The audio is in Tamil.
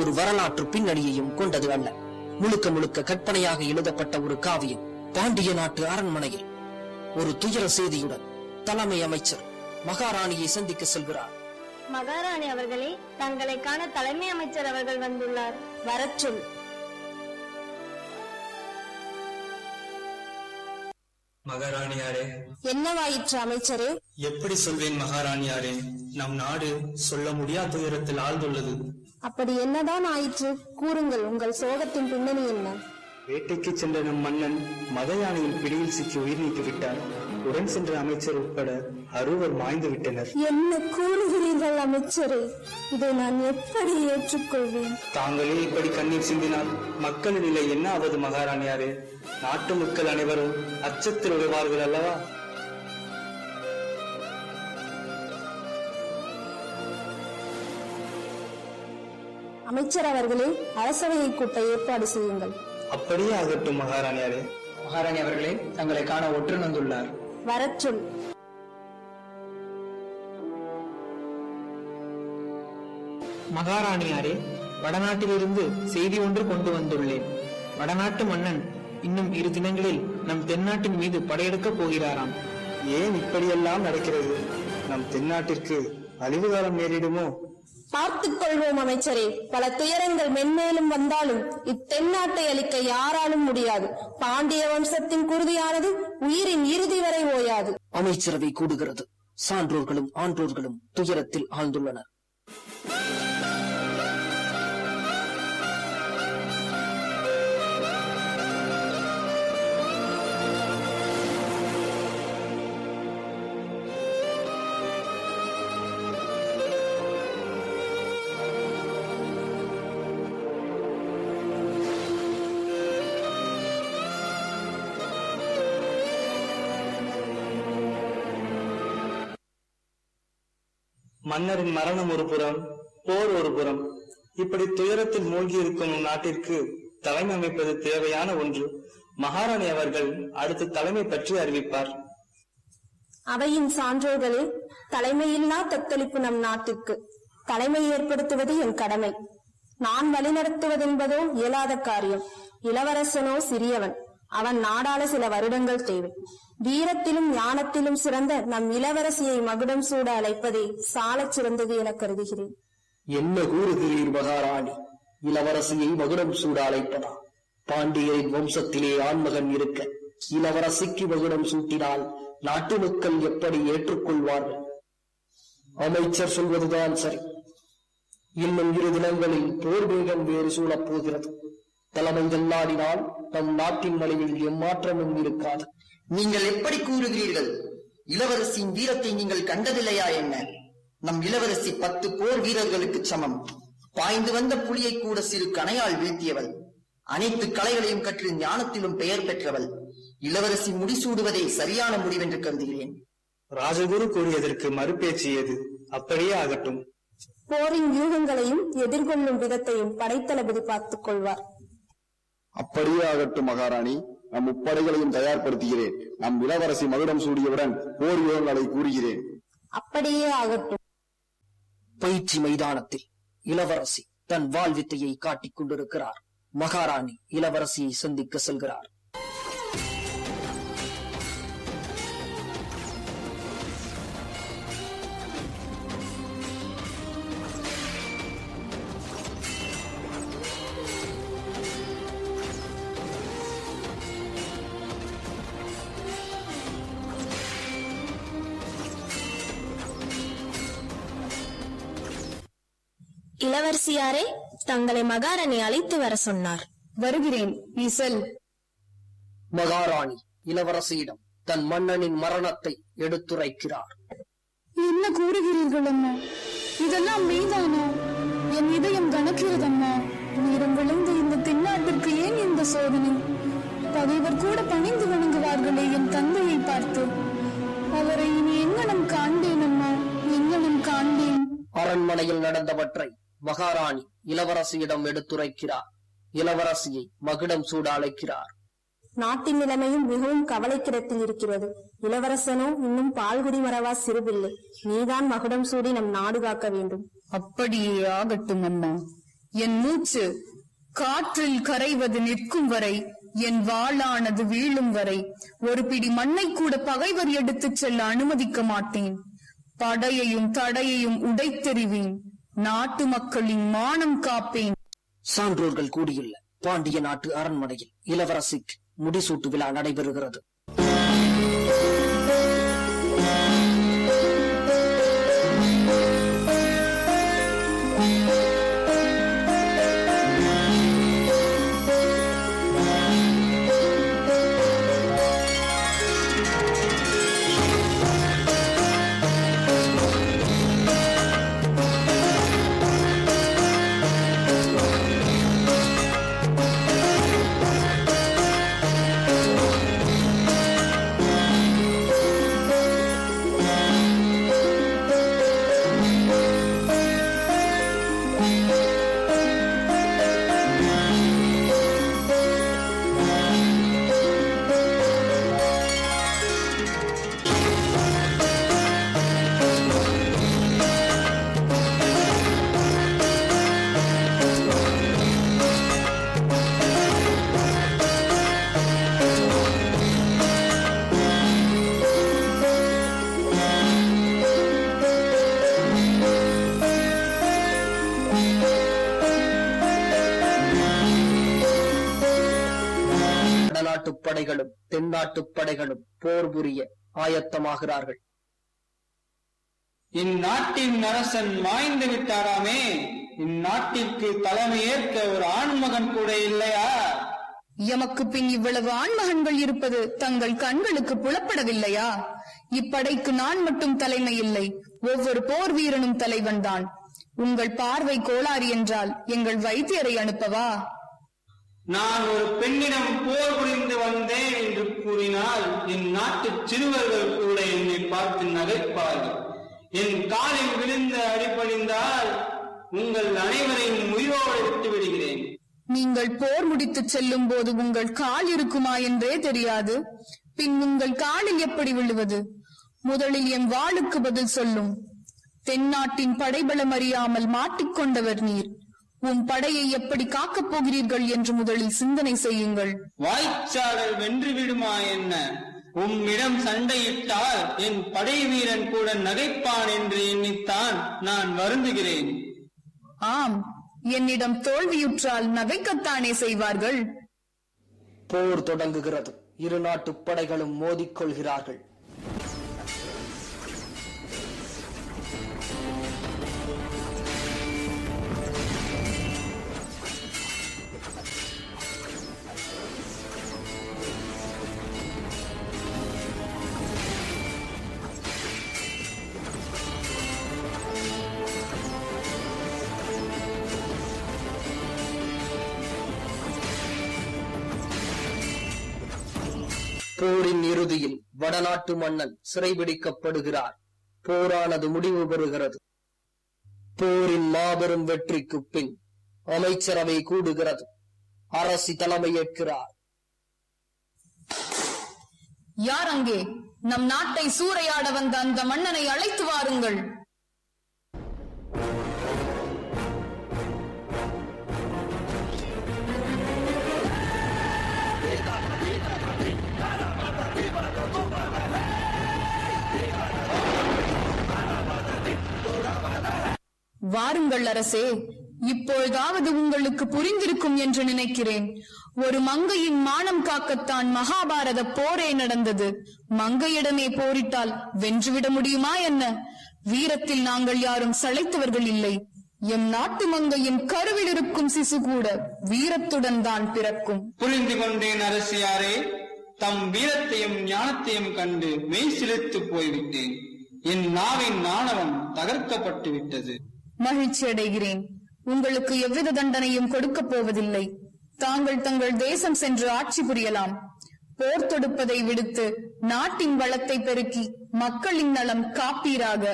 ஒரு வரலாற்று பின்னணியையும் கொண்டது அல்ல. முழுக்க முழுக்க கற்பனையாக எழுதப்பட்ட ஒரு காவியம் பாண்டிய நாட்டு அரண்மனையில். ஒரு துயர செய்தியுடன் தலைமை அமைச்சர் மகாராணியை சந்திக்க செல்கிறார். மகாராணி அவர்களே தங்களை காண தலைமை அமைச்சர் அவர்கள் வந்துள்ளார். வரச்சொல் மகாராணியாரே. என்னவாயிற்று அமைச்சரே? எப்படி சொல்வேன் மகாராணியாரே? நம் நாடு சொல்ல முடியாத துயரத்தில் ஆழ்ந்துள்ளது. அப்படி என்னதான் ஆயிற்று? கூறுங்கள் உங்கள் சோகத்தின் பின்னணி என்ன? வேட்டைக்கு சென்ற நம் மன்னன் மத யானையின் பிடியில் சிக்கி உயிர் நீத்து விட்டார் உடன் சென்ற அமைச்சர் உட்பட அறுவர் மாய்ந்து விட்டனர். என்ன கூறுகிறீர்கள் அமைச்சரே? இதை நான் எப்படி ஏற்றுக்கொள்வேன்? தாங்களே இப்படி கண்ணீர் சிந்தினால் மக்களின் நிலை என்ன ஆவது மகாராணியாரே? நாட்டு மக்கள் அனைவரும் அச்சத்தில் விழுவார்கள் அல்லவா? அமைச்சர் அவர்களே அரசவையை கூட்ட ஏற்பாடு செய்யுங்கள். அப்படியே ஆகட்டும் மகாராணியாரே. மகாராணி அவர்களே தங்களை காண ஒற்று வந்துள்ளார் வரச் சொல் மகாராணியாரே வடநாட்டிலிருந்து செய்தி ஒன்று கொண்டு வந்துள்ளேன். வடநாட்டு மன்னன் இன்னும் இரு தினங்களில் நம் தென்னாட்டின் மீது படையெடுக்கப் போகிறாராம். ஏன் இப்படியெல்லாம் நடக்கிறது? நம் தென்னாட்டிற்கு அழிவு காலம் நேரிடுமோ? பார்த்துக் கொள்வோம் அமைச்சரே. பல துயரங்கள் மென்மேலும் வந்தாலும் இத்தென்னாட்டை அளிக்க யாராலும் முடியாது. பாண்டிய வம்சத்தின் குருதியானது உயிரின் இறுதி வரை ஓயாது. அமைச்சரவை கூடுகிறது. சான்றோர்களும் ஆன்றோர்களும் துயரத்தில் ஆழ்ந்துள்ளனர். மன்னரின் மரணம் ஒரு புறம் போர் ஒரு புறம். இப்படி துயரத்தில் மூழ்கி இருக்கும் நாட்டிற்கு தலைமை அமைப்பது தேவையான ஒன்று. மகாராணி அவர்கள் அடுத்து தலைமை பற்றி அறிவிப்பார். அவையின் சான்றோர்களே தலைமையில்லா தத்தளிப்பு நம் நாட்டிற்கு தலைமை ஏற்படுத்துவது என் கடமை. நான் வழிநடத்துவதென்பதோ இயலாத காரியம். இளவரசனோ சிறியவன். அவன் நாடாள சில வருடங்கள் தேவை. வீரத்திலும் ஞானத்திலும் சிறந்த நம் இளவரசியை மகுடம் சூட அழைப்பதே சாலச் சிறந்தது என கருதுகிறேன். என்ன கூறுகிறீர் மகாராணி? இளவரசியை மகுடம் சூட அழைப்பதா? பாண்டியரின் வம்சத்திலே ஆண்மகன் இருக்க இளவரசிக்கு மகுடம் சூட்டினால் நாட்டு மக்கள் எப்படி ஏற்றுக்கொள்வார்கள்? அமைச்சர் சொல்வதுதான் சரி. இன்னும் இரு தினங்களில் போர் வேகம் வேறு சூழப் போகிறது. தலைமை நம் நாட்டின் வழியில் எம்மாற்றமும் இருக்காது. நீங்கள் எப்படி கூறுகிறீர்கள்? இளவரசியின் வீரத்தை நீங்கள் கண்டதில்லையா என்ன? நம் இளவரசி பத்து போர் வீரர்களுக்கு சமம். பாய்ந்து வந்த புலியை கூட சிறு கணையால் வீழ்த்தியவள். அனைத்து கலைகளையும் கற்று ஞானத்திலும் பெயர் பெற்றவள். இளவரசி முடிசூடுவதே சரியான முடிவென்று கருதுகிறேன். ராஜகுரு கூறியதற்கு மறுபேச்சு ஏது அப்படியே ஆகட்டும். போரின் வியூகங்களையும் எதிர்கொள்ளும் விதத்தையும் படைத்தளபதி பார்த்துக் கொள்வார். அப்படியே ஆகட்டும் மகாராணி. நம் முப்படைகளையும் தயார்படுத்துகிறேன். நம் இளவரசி மகுடம் சூடியவுடன் போர் யுகங்களை கூறுகிறேன். அப்படியே ஆகட்டும். பயிற்சி மைதானத்தில் இளவரசி தன் வாள் வித்தையை காட்டிக் கொண்டிருக்கிறார். மகாராணி இளவரசியை சந்திக்க செல்கிறார். இளவரசியாரே தங்களை மகாராணி அழைத்து வர சொன்னார். வருகிறேன் நீ செல். மகாராணி இளவரசியிடம் தன் மன்னனின் மரணத்தை எடுத்துரைக்கிறார். என்ன கூறுகிறீர்கள் அம்மா இதெல்லாம் மெய்தானா என் இதயம் கணக்கிறது அம்மா வீரம் விளைந்த இந்த தென்னாட்டிற்கு ஏன் இந்த சோதனை? பகைவர் கூட பணிந்து வணங்குவார்களே என் தந்தையை பார்த்து. அவரை இனி எங்கனம் காண்பேன் அம்மா எங்கனம் காண்பேன்? அரண்மனையில் நடந்தவற்றை மகாராணி இளவரசியிடம் எடுத்துரைக்கிறார். இளவரசியை மகுடம் சூட அழைக்கிறார் நாட்டின் நிலைமையும் மிகவும் கவலைக்கிடத்தில் இருக்கிறது. இளவரசனோ இன்னும் பால்குடி மரவா சிறுபிள்ளை. நீதான் மகுடம் சூடி நம் நாடு காக்க வேண்டும். அப்படியே ஆகட்டும் அம்மா. என் மூச்சு காற்றில் கரைவது நிற்கும் வரை என் வாளானது வீழும் வரை ஒரு பிடி மண்ணை கூட பகைவர் எடுத்துச் செல்ல அனுமதிக்க மாட்டேன். படையையும் தடையையும் உடைத்தெறிவேன். நாட்டு மக்களின் மானம் காப்பேன். சான்றோர்கள் கூடியுள்ள பாண்டிய நாட்டு அரண்மனையில் இளவரசிக்கு முடிசூட்டு விழா நடைபெறுகிறது. படைகளும் தென்னாட்டுப் படைகளும் போர் புரிய ஆயத்தமாகிறார்கள். இந்நாட்டின் அரசன் மாய்ந்து விட்டாராமே. இந்நாட்டிற்கு தலைமையேற்க ஒரு ஆண்மகன் கூட இல்லையா? எமக்கு பின் இவ்வளவு ஆண்மகன்கள் இருப்பது தங்கள் கண்களுக்கு புலப்படவில்லையா? இப்படைக்கு நான் மட்டும் தலைமை இல்லை. ஒவ்வொரு போர் வீரனும் தலைவன்தான். உங்கள் பார்வை கோளாறு என்றால் எங்கள் வைத்தியரை அனுப்பவா? நான் ஒரு பெண்ணிடம் போர் புரிந்து வந்தேன் என்று கூறினால் என் நாட்டு சிறுவர்கள் கூட என்னை பார்த்து நகைப்பார்கள். என் காலில் விழுந்து அடிபணிந்தால் உங்கள் அனைவரையும் உயிரோடு விட்டு விடுகிறேன். நீங்கள் போர் முடித்துச் செல்லும் போது உங்கள் கால் இருக்குமா என்றே தெரியாது. பின் உங்கள் காலில் எப்படி விழுவது? முதலில் என் வாளுக்கு பதில் சொல்லும். தென்னாட்டின் படைபலம் அறியாமல் மாட்டிக்கொண்டவர் நீர். உன் படையை எப்படி காக்கப் போகிறீர்கள் என்று முதலில் சிந்தனை செய்யுங்கள். வாய்ச்சாடல் வென்று விடுமா என்ன? உம்மிடம் சண்டையிட்டால் என் படை வீரன் கூட நகைப்பான் என்று எண்ணித்தான் நான் வருந்துகிறேன். ஆம் என்னிடம் தோல்வியுற்றால் நகைக்கத்தானே செய்வார்கள்? போர் தொடங்குகிறது. இரு நாட்டுப் படைகளும் மோதிக்கொள்கிறார்கள் போரின் இறுதியில் வடநாட்டு மன்னன் சிறைபிடிக்கப்படுகிறார். போரானது முடிவு பெறுகிறது. போரின் மாபெரும் வெற்றிக்கு பின் அமைச்சரவை கூடுகிறது. அரசி தலைமையேற்கிறார் யார் அங்கே? நம் நாட்டை சூறையாட வந்த அந்த மன்னனை அழைத்து வாருங்கள். வாருங்கள் அரசே இப்பொழுதாவது உங்களுக்கு புரிந்திருக்கும் என்று நினைக்கிறேன். ஒரு மங்கையின் மானம் காக்கத்தான் மகாபாரத போரே நடந்தது. மங்கையிடமே போரிட்டால் வென்றுவிட முடியுமா என்ன? வீரத்தில் நாங்கள் யாரும் சளைத்தவர்கள் இல்லை. எம் நாட்டு மங்கையின் கருவில் இருக்கும் சிசு கூட வீரத்துடன் தான் பிறக்கும். புரிந்து கொண்டேன் அரசியாரே தம் வீரத்தையும் ஞானத்தையும் கண்டு மெய் சிலிர்த்து போய்விட்டேன். என் நாவின் நாணவம் தகர்க்கப்பட்டு விட்டது மகிழ்ச்சி அடைகிறேன் உங்களுக்கு எவ்வித தண்டனையும் கொடுக்கப் போவதில்லை. தாங்கள் தங்கள் தேசம் சென்று ஆட்சி புரியலாம். போர் தொடுப்பதை விடுத்து நாட்டின் வளத்தை பெருக்கி மக்களின் நலம் காப்பீராக.